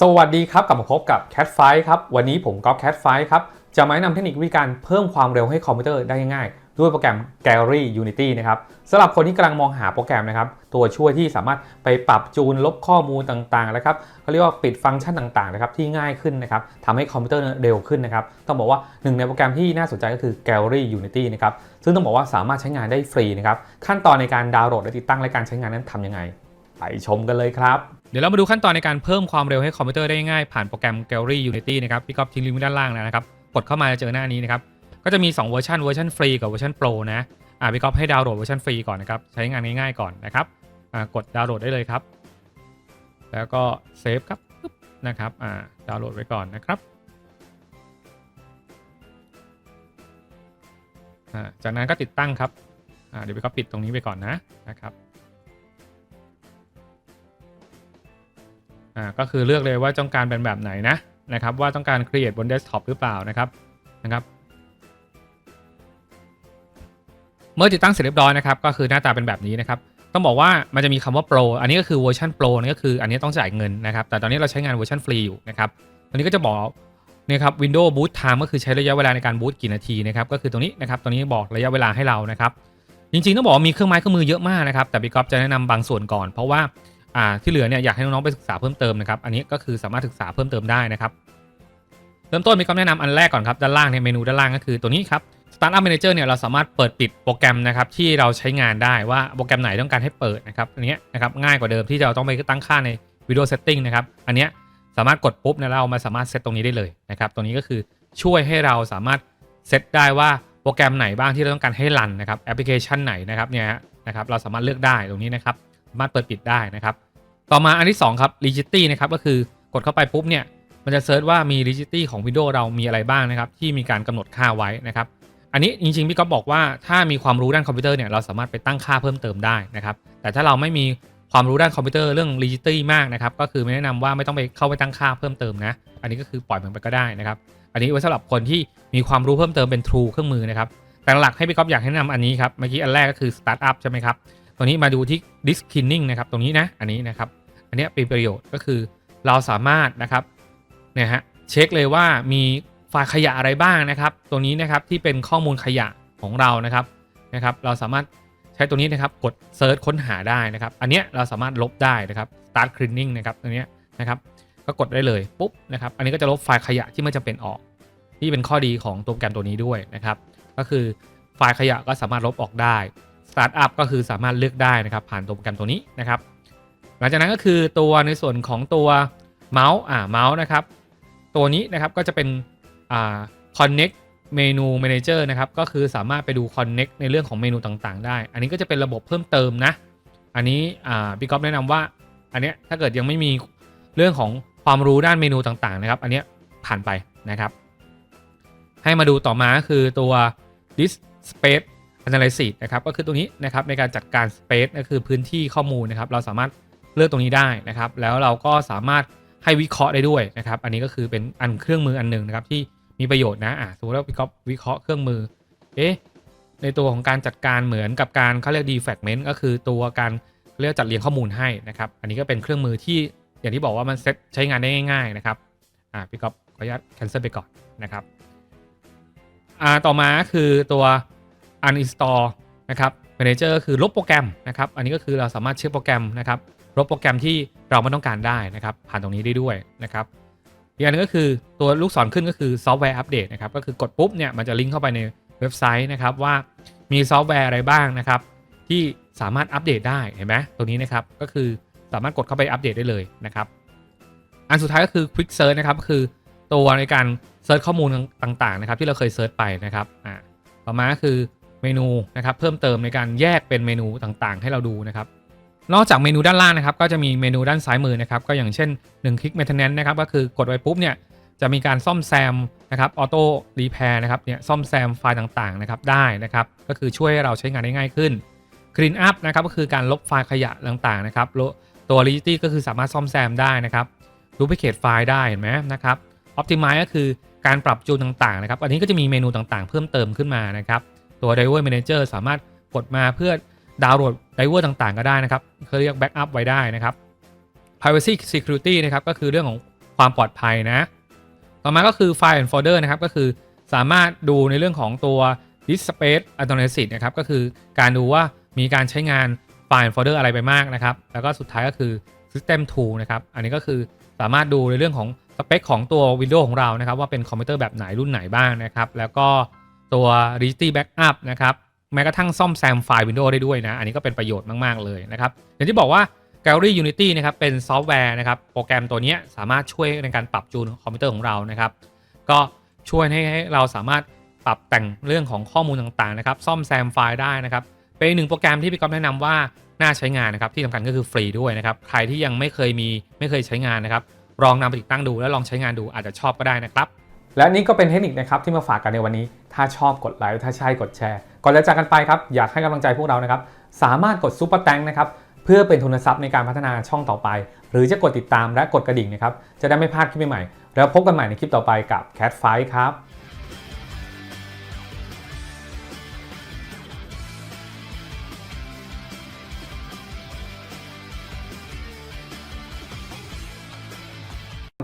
สวัสดีครับกลับมาพบกับ Cat f i ครับวันนี้ผมก็ Cat Fight ครับจะมาแนะนำเทคนิควิธีการเพิ่มความเร็วให้คอมพิวเตอร์ได้ง่ายๆด้วยโปรแกรม Gallery Unity นะครับสำหรับคนที่กำลังมองหาโปรแกรมนะครับตัวช่วยที่สามารถไปปรับจูนลบข้อมูลต่างๆนะครับเขาเรียกว่าปิดฟังก์ชันต่างๆนะครับที่ง่ายขึ้นนะครับทำให้คอมพิวเตอร์เร็วขึ้นนะครับต้องบอกว่าหนึ่งในโปรแกรมที่น่าสนใจก็คือ Gallery Unity นะครับซึ่งต้องบอกว่าสามารถใช้งานได้ฟรีนะครับขั้นตอนในการดาวน์โหลดและติดตั้งและการใช้งานนั้นทำยังไง ไปชมกันเลยครับ ดี๋ยวเรามาดูขั้นตอนในการเพิ่มความเร็วให้คอมพิวเตอร์ได้ง่ายผ่านโปรแกรม Gallery Unity นะครับพี่ก๊อฟทิ้งลิงก์ไว้ด้านล่างแล้วนะครับกดเข้ามาจะเจอหน้านี้นะครับก็จะมี 2 เวอร์ชันเวอร์ชันฟรีกับเวอร์ชันโปรนะอ่าพี่ก๊อฟให้ดาวน์โหลดเวอร์ชันฟรีก่อนนะครับใช้งานง่ายๆก่อนนะครับอ่ากดดาวน์โหลดได้เลยครับ แล้วก็เซฟครับปึ๊บนะครับอ่าดาวน์โหลดไว้ก่อนนะครับอ่าจากนั้นก็ติดตั้งครับอ่าเดี๋ยวพี่ก๊อฟปิดตรงนี้ไปก่อนนะนะครับ อ่าก็คือเลือกเลยว่าต้องการเป็นแบบไหนนะนะครับว่าต้องการ create บน desktop หรือเปล่านะครับนะครับ เมื่อติดตั้งเสร็จเรียบร้อยนะครับก็คือหน้าตาเป็นแบบนี้นะครับต้องบอกว่ามันจะมีคำว่า Pro อันนี้ก็คือเวอร์ชัน Pro นี่ก็คืออันนี้ต้องจ่ายเงินนะครับแต่ตอนนี้เราใช้งานเวอร์ชันฟรีอยู่นะครับตอนนี้ก็จะบอกนี่ครับ Windows Boot Time ก็คือใช้ระยะเวลาในการบูตกี่นาทีนะครับก็คือตรงนี้นะครับตรงนี้บอกระยะเวลาให้เรานะครับจริงๆต้องบอกว่ามีเครื่องไม้เครื่องมือเยอะมากนะครับแต่พี่ก๊อฟจะแนะนำบางส่วนก่อน เพราะว่า อ่าที่เหลือเนี่ยอยากให้น้องๆไปศึกษาเพิ่มเติมนะครับอันนี้ก็คือสามารถศึกษาเพิ่มเติมได้นะครับเริ่มต้นมีคำแนะนำอันแรกก่อนครับด้านล่างในเมนูด้านล่างก็คือตัวนี้ครับ Startup Manager เนี่ยเราสามารถเปิดปิดโปรแกรมนะครับที่เราใช้งานได้ว่าโปรแกรมไหนต้องการให้เปิดนะครับอันนี้นะครับง่ายกว่าเดิมที่เราต้องไปตั้งค่าใน Video Setting นะครับอันนี้สามารถกดปุ๊บเนี่ยเรามาสามารถเซตตรงนี้ได้เลยนะครับตรงนี้ก็คือช่วยให้เราสามารถเซตได้ว่าโปรแกรมไหนบ้างที่เราต้องการให้รันนะครับแอปพลิเคชันไหนนะครับเนี่ยนะครับเราสามารถเลือกได้ตรงนี้นะครับามารถเปิดปิดได้นะครับ ต่อมาอันที่ 2 ครับ rigidity นะครับก็คือกดเข้าไปปุ๊บเนี่ยมันจะเซิร์ชว่ามี rigidity ของ Windows เรามีอะไรบ้างนะครับ ที่มีการกำหนดค่าไว้นะครับ อันนี้จริงๆพี่ก๊อฟบอกว่าถ้ามีความรู้ด้านคอมพิวเตอร์เนี่ยเราสามารถไปตั้งค่าเพิ่มเติมได้นะครับ แต่ถ้าเราไม่มีความรู้ด้านคอมพิวเตอร์เรื่อง rigidity มากนะครับ ก็คือไม่แนะนำว่าไม่ต้องไปเข้าไปตั้งค่าเพิ่มเติมนะ อันนี้ก็คือปล่อยมันไปก็ได้นะครับ อันนี้ไว้สำหรับคนที่มีความรู้เพิ่มเติมเป็น true เครื่องมือนะครับแต่หลักให้พี่ก๊อฟอยากให้แนะนำอันนี้ครับ เมื่อกี้อันแรกก็คือ startup ใช่ไหมครับ ตัวนี้มาดูที่ disk cleaning นะครับ ตรงนี้นะ อันนี้นะครับ อันนี้เป็นประโยชน์ก็คือเราสามารถนะครับเนี่ยฮะเช็คเลยว่ามีไฟล์ขยะอะไรบ้างนะครับ ตัวนี้นะครับที่เป็นข้อมูลขยะของเรานะครับนะครับ เราสามารถใช้ตัวนี้นะครับกดเซิร์ชค้นหาได้นะครับ อันนี้เราสามารถลบได้นะครับ start cleaning นะครับตัวนี้นะครับ ก็กดได้เลยปุ๊บนะครับ อันนี้ก็จะลบไฟล์ขยะที่ไม่จำเป็นออก นี่เป็นข้อดีของตัวโปรแกรมตัวนี้ด้วยนะครับ ก็คือไฟล์ขยะก็สามารถลบออกได้ Startup ก็คือสามารถเลือกได้นะครับ ผ่านตัวโปรแกรมตัวนี้นะครับ หลังจากนั้นก็คือตัวในส่วนของตัวเมาส์อ่าเมาส์นะครับ ตัวนี้นะครับก็จะเป็นอ่า connect menu manager นะครับ ก็คือสามารถไปดู connect ในเรื่องของเมนูต่างๆ ได้ อันนี้ก็จะเป็นระบบเพิ่มเติมนะ อันนี้อ่าพี่ก๊อฟแนะนำว่า อันเนี้ยถ้าเกิดยังไม่มีเรื่องของความรู้ด้านเมนูต่างๆ นะครับ อันเนี้ยผ่านไปนะครับ ให้มาดูต่อมาคือตัว disk space analysis นะครับก็คือตัวนี้นะครับในการจัดการ space ก็คือพื้นที่ข้อมูลนะครับเราสามารถเลือกตรงนี้ได้นะครับ แล้วเราก็สามารถให้วิเคราะห์ได้ด้วยนะครับ อันนี้ก็คือเป็นอันเครื่องมืออันหนึ่งนะครับที่มีประโยชน์นะอะสมมติว่าวิเคราะห์วิเคราะห์เครื่องมือเอ๊ะในตัวของการจัดการเหมือนกับการเขาเรียก defragment ก็คือตัวการเรียกจัดเรียงข้อมูลให้นะครับ อันนี้ก็เป็นเครื่องมือที่อย่างที่บอกว่ามันเซ็ตใช้งานได้ง่ายๆนะครับอ่าพี่ก๊อฟขออนุญาต cancel ไปก่อนนะครับอ่าต่อมาคือตัว uninstall นะครับ manager ก็คือลบโปรแกรมนะครับ อันนี้ก็คือเราสามารถเช็คโปรแกรมนะครับ ลบโปรแกรมที่เราไม่ต้องการได้นะครับ ผ่านตรงนี้ได้ด้วยนะครับอีกอันนึงก็คือตัวลูกศรขึ้นก็คือซอฟต์แวร์อัปเดตนะครับ ก็คือกดปุ๊บเนี่ยมันจะลิงก์เข้าไปในเว็บไซต์นะครับว่ามีซอฟต์แวร์อะไรบ้างนะครับ ที่สามารถอัปเดตได้เห็นไหมตัวนี้นะครับก็คือสามารถกดเข้าไปอัปเดตได้เลยนะครับ อันสุดท้ายก็คือ Quick Search นะครับก็คือตัวในการเซิร์ชข้อมูลต่างๆนะครับที่เราเคยเซิร์ชไปนะครับอ่าต่อมาก็คือ เมนูนะครับเพิ่มเติมในการแยกเป็นเมนูต่างๆ ให้เราดูนะครับนอกจากเมนูด้านล่างนะครับก็จะมีเมนูด้านซ้ายมือนะครับก็อย่างเช่น1คลิก maintenance นะครับก็คือกดไว้ปุ๊บเนี่ยจะมีการซ่อมแซมนะครับออโต้รีแพร์นะครับเนี่ยซ่อมแซมไฟล์ต่างๆนะครับได้นะครับก็คือช่วยให้เราใช้งานได้ง่ายขึ้น clean up นะครับก็คือการลบไฟล์ขยะต่างๆนะครับตัว rigidity ก็คือสามารถซ่อมแซมได้นะครับ duplicate ไฟล์ได้เห็นไหมนะครับ optimize ก็คือการปรับจูนต่างๆนะครับอันนี้ก็จะมีเมนูต่างๆ เพิ่มเติมขึ้นมานะครับ ตัว driver manager สามารถกดมาเพื่อดาวน์โหลดไดเวอร์ต่างๆ ก็ได้นะครับเขาเรียกแบ็กอัพไว้ได้นะครับ privacy security นะครับก็คือเรื่องของความปลอดภัยนะ ต่อมาก็คือ File and Folder นะครับก็คือสามารถดูในเรื่องของตัว Disk Space Analysis นะครับก็คือการดูว่ามีการใช้งานไฟล์ and Folder อะไรไปมากนะครับ แล้วก็สุดท้ายก็คือ System Tool นะครับ อันนี้ก็คือสามารถดูในเรื่องของสเปคของตัว Windows ของเรานะครับ ว่าเป็นคอมพิวเตอร์แบบไหนรุ่นไหนบ้างนะครับ แล้วก็ ตัว Rigidity Backup นะครับแม้กระทั่งซ่อมแซมไฟล์ Windows ได้ด้วยนะ อันนี้ก็เป็นประโยชน์มาก ๆ เลยนะครับอย่างที่บอกว่า Gallery Unity นะครับเป็นซอฟต์แวร์นะครับโปรแกรมตัวนี้สามารถช่วยในการปรับจูนคอมพิวเตอร์ของเรานะครับ ก็ช่วยให้ให้เราสามารถปรับแต่งเรื่องของข้อมูลต่างๆนะครับซ่อมแซมไฟล์ได้นะครับเป็นหนึ่งโปรแกรมที่พี่ก๊อฟแนะนำว่าน่าใช้งานนะครับที่สำคัญก็คือฟรีด้วยนะครับใครที่ยังไม่เคยมีไม่เคยใช้งานนะครับลองนำไปติดตั้งดูแล้วลองใช้งานดูอาจจะชอบก็ได้นะครับ และนี่ก็เป็นเทคนิคนะครับที่มาฝากกันในวันนี้ ถ้าชอบกดไลค์ ถ้าใช่กดแชร์ ก่อนจะจากกันไปครับ อยากให้กำลังใจพวกเรานะครับ สามารถกดซุปเปอร์แตงนะครับ เพื่อเป็นทุนทรัพย์ในการพัฒนาช่องต่อไป หรือจะกดติดตามและกดกระดิ่งนะครับ จะได้ไม่พลาดคลิปใหม่ๆ แล้วพบกันใหม่ในคลิปต่อไปกับ Cat Fight ครับ